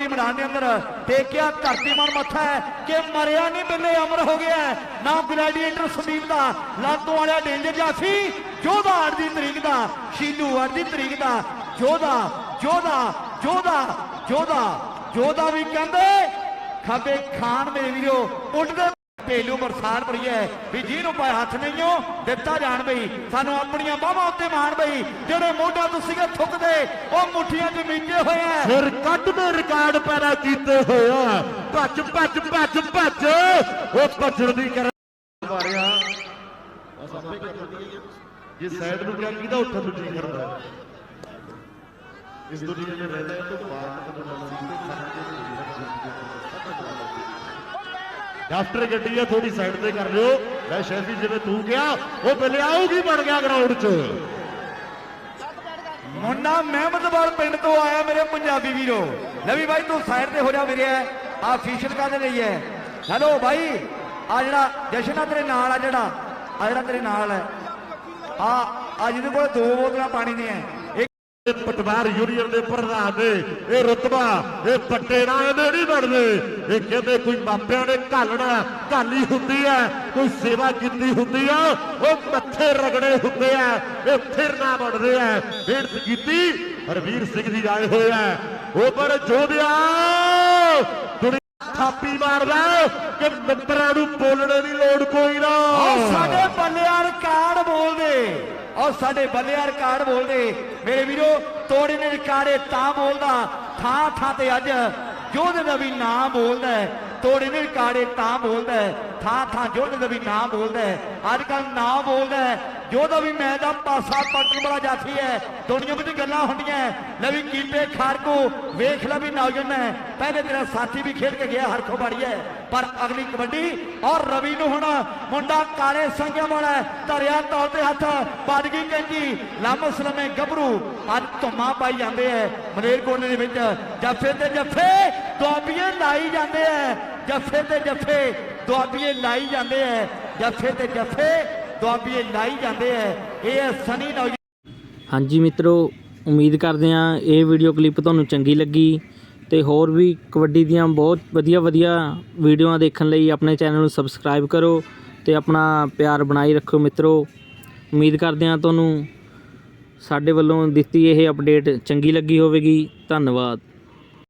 ਮੈਦਾਨ ਦੇ ਅੰਦਰ ਟੇਕਿਆ ਧਰਤੀ ਮਨ ਮੱਥਾ ਹੈ ਕਿ ਮਰਿਆ ਨਹੀਂ ਬਿੱਲੇ ਅਮਰ ਹੋ ਗਿਆ ਨਾ ਗਲੈਡੀਏਟਰ ਸੰਦੀਪ ਦਾ ਲਾਤੋਂ ਵਾਲਾ ਡੇਂਜਰ ਜਾਫੀ ਜੋਧਾ ਅੱਠ ਦੀ ਤਰੀਕ ਦਾ, ਸ਼ੀਲੂ ਅੱਠ ਦੀ ਤਰੀਕ ਦਾ, ਜੋਧਾ ਜੋਧਾ ਜੋਧਾ ਜੋਧਾ ਜੋਧਾ ਵੀ ਕਹਿੰਦੇ, ਖੱਬੇ ਖਾਨ ਮੇਰੇ ਵੀਰੋ ਉੱਡਦੇ ਭੇਲੂ ਬਰਸਾਨ ਪਈ ਹੈ ਵੀ ਜਿਹਨੂੰ ਪਾਏ ਹੱਥ ਨਹੀਂ ਹੋ ਦਿੱਤਾ ਜਾਣ ਬਈ। ਸਾਨੂੰ ਆਪਣੀਆਂ ਬਾਹਾਂ ਉੱਤੇ ਮਾਣ ਬਈ। ਜਿਹੜੇ ਮੋਢਾ ਤੁਸੀਂ ਇਹ ਥੁੱਕਦੇ, ਉਹ ਮੁੱਠੀਆਂ 'ਚ ਮੀਂਜੇ ਹੋਏ ਆ ਫਿਰ ਕੱਢਵੇਂ ਰਿਕਾਰਡ ਪੈਦਾ ਕੀਤੇ ਹੋਏ ਆ। ਭੱਜ ਭੱਜ ਭੱਜ ਭੱਜ। ਉਹ ਭੱਜਣ ਦੀ ਕਰ ਮਾਰਿਆ। ਬਸ ਆਪੇ ਕਰਦੀ ਹੈ ਜੇ। ਸਾਈਡ ਨੂੰ ਗਿਆ ਕਿਹਦਾ ਉੱਠਣ ਨੂੰ ਜੀ ਕਰਦਾ ਇਸ ਦੁਨੀਆ 'ਚ ਰਹਿੰਦਾ ਹੈ ਤਾਂ ਬਾਹਰ ਨਿਕਲਣਾ ਸੀ, ਤੇ ਸਾਡੇ ਦੇ ਡਾਕਟਰ ਗੱਡੀ ਆ, ਥੋੜੀ ਸਾਈਡ ਤੇ ਕਰ ਲਿਓ। ਲੈ ਸ਼ੈਫੀ, ਜਿਵੇਂ ਤੂੰ ਗਿਆ ਉਹ ਬਿੱਲੇ ਆਊਗੀ ਬਣ ਗਿਆ ਗਰਾਊਂਡ 'ਚ। ਮੁੰਡਾ ਮਹਿਮਦਵਾਲ ਪਿੰਡ ਤੋਂ ਆਇਆ ਮੇਰੇ ਪੰਜਾਬੀ ਵੀਰੋ। ਲਵੀ ਬਾਈ, ਤੂੰ ਸਾਈਡ ਤੇ ਹੋ ਜਾ ਵੀਰੇ ਆ ਫੀਸ਼ਰ ਕਾਹਦੇ ਲਈ ਹੈ ਹੈਲੋ ਬਾਈ ਆ ਜਿਹੜਾ ਜਸ਼ਨ ਆ ਤੇਰੇ ਨਾਲ ਆ ਜਿਹੜਾ ਆ ਜਿਹੜਾ ਤੇਰੇ ਨਾਲ ਹੈ ਆ ਆ ਜਿਹਦੇ ਕੋਲ ਦੋ ਬੋਤਲਾਂ ਪਾਣੀ ਦੀਆਂ ਪਟਵਾਰ ਯੂਨੀਅਨ ਦੇ ਪ੍ਰਧਾਨ ਨੇ। ਇਹ ਰੁਤਬਾ, ਇਹ ਪੱਟੇ ਨਾਲ ਇਹਦੇ ਨਹੀਂ ਬਣਦੇ। ਇਹ ਕਹਿੰਦੇ ਕੋਈ ਮਾਪਿਆਂ ਨੇ ਘਾਲਣਾ ਘਾਲੀ ਹੁੰਦੀ ਹੈ। ਕੋਈ ਸੇਵਾ ਕੀਤੀ ਹੁੰਦੀ ਆ, ਉਹ ਮੱਥੇ ਰਗੜੇ ਹੁੰਦੇ ਆ। ਇਹ ਫਿਰ ਨਾ ਬਣਦੇ ਆ। ਮਿਹਨਤ ਕੀਤੀ, ਹਰਵੀਰ ਸਿੰਘ ਜੀ ਆਏ ਹੋਏ ਆ। ਉਹ ਪਰ ਜੋਧਿਆ, ਦੁਨੀਆ ਥਾਪੀ ਮਾਰਦਾ, ਕਿ ਨੰਬਰਾਂ ਨੂੰ ਬੋਲਣੇ ਦੀ ਲੋੜ ਕੋਈ ਨਾ ਔਰ ਸਾਡੇ ਬੱਲਿਆਂ ਰਿਕਾਰਡ ਬੋਲਦੇ ਸਾਡੇ ਬੱਲਿਆਂ ਰਿਕਾਰਡ ਬੋਲਦੇ। ਮੇਰੇ ਵੀਰੋ, ਤੋੜੇ ਨੇ ਰਿਕਾਰਡੇ ਤਾਂ ਬੋਲਦਾ। ਥਾਂ ਥਾਂ ਤੇ ਅੱਜ ਜੋਧ ਦਾ ਵੀ ਨਾਮ ਬੋਲਦਾ ਤੋੜੇ ਨੇ ਰਿਕਾਰਡੇ ਤਾਂ ਬੋਲਦਾ ਥਾਂ ਥਾਂ ਜੋਧ ਦਾ ਵੀ ਨਾਮ ਬੋਲਦਾ ਹੈ। ਅੱਜ ਕੱਲ ਨਾਮ ਬੋਲਦਾ ਹੈ। ਜੋਧਾ ਵੀ ਮੈਂ ਦਾ ਪਾਸਾ ਪੱਟਣ ਵਾਲਾ ਜਾਤੀ ਹੈ। ਦੁਨੀਆ ਵਿੱਚ ਗੱਲਾਂ ਹੁੰਦੀਆਂ ਲੈ ਵੀ ਕੀਪੇ ਖਾਰਕੋ, ਵੇਖ ਲੈ ਵੀ ਨੌਜਵਾਨ ਹੈ ਪਹਿਲੇ ਤੇਰਾ ਸਾਥੀ ਵੀ ਖੇਡ ਕੇ ਗਿਆ, ਹਰਖੋ ਬਾੜੀ ਹੈ। ਪਰ ਅਗਲੀ ਕਬੱਡੀ ਔਰ ਰਵੀ ਨੂੰ ਹੁਣ ਮੁੰਡਾ ਕਾਲੇ ਸੰਗਿਆ ਵਾਲਾ ਧਰਿਆ ਤੌਰ ਤੇ ਹੱਥ, ਵੱਜ ਗਈ ਕਹਿੰਦੀ ਲੰਮ ਸਲਮੇ ਗੱਭਰੂ। ਅੱਜ ਧੁੰਮਾ ਪਾਈ ਜਾਂਦੇ ਐ ਮਲੇਰਕੋਟਲੇ ਦੇ ਵਿੱਚ ਜੱਫੇ ਤੇ ਜੱਫੇ ਦੁਆਬੀਏ ਲਾਈ ਜਾਂਦੇ ਐ ਜੱਫੇ ਤੇ ਜੱਫੇ। ਦੁਆਬੀਏ ਲਾਈ ਜਾਂਦੇ ਐ ਜੱਫੇ ਤੇ ਜੱਫੇ ਦੁਆਬੀਏ ਲਾਈ ਜਾਂਦੇ ਐ, ਇਹ ਹੈ ਸਨੀ ਨੌਜਵਾਨ। ਹਾਂਜੀ ਮਿੱਤਰੋ, ਉਮੀਦ ਕਰਦੇ ਹਾਂ ਇਹ ਵੀਡੀਓ ਕਲਿੱਪ ਤੁਹਾਨੂੰ ਚੰਗੀ ਲੱਗੀ ਤੇ ਹੋਰ ਵੀ ਕਬੱਡੀ ਦੀਆਂ ਬਹੁਤ ਵਧੀਆ ਵਧੀਆ ਵੀਡੀਓਆਂ ਦੇਖਣ ਲਈ ਆਪਣੇ ਚੈਨਲ ਨੂੰ ਸਬਸਕ੍ਰਾਈਬ ਕਰੋ ਤੇ ਆਪਣਾ ਪਿਆਰ ਬਣਾਈ ਰੱਖੋ ਮਿੱਤਰੋ। ਉਮੀਦ ਕਰਦੇ ਹਾਂ ਤੁਹਾਨੂੰ ਸਾਡੇ ਵੱਲੋਂ ਦਿੱਤੀ ਇਹ ਅਪਡੇਟ ਚੰਗੀ ਲੱਗੀ ਹੋਵੇਗੀ। ਧੰਨਵਾਦ।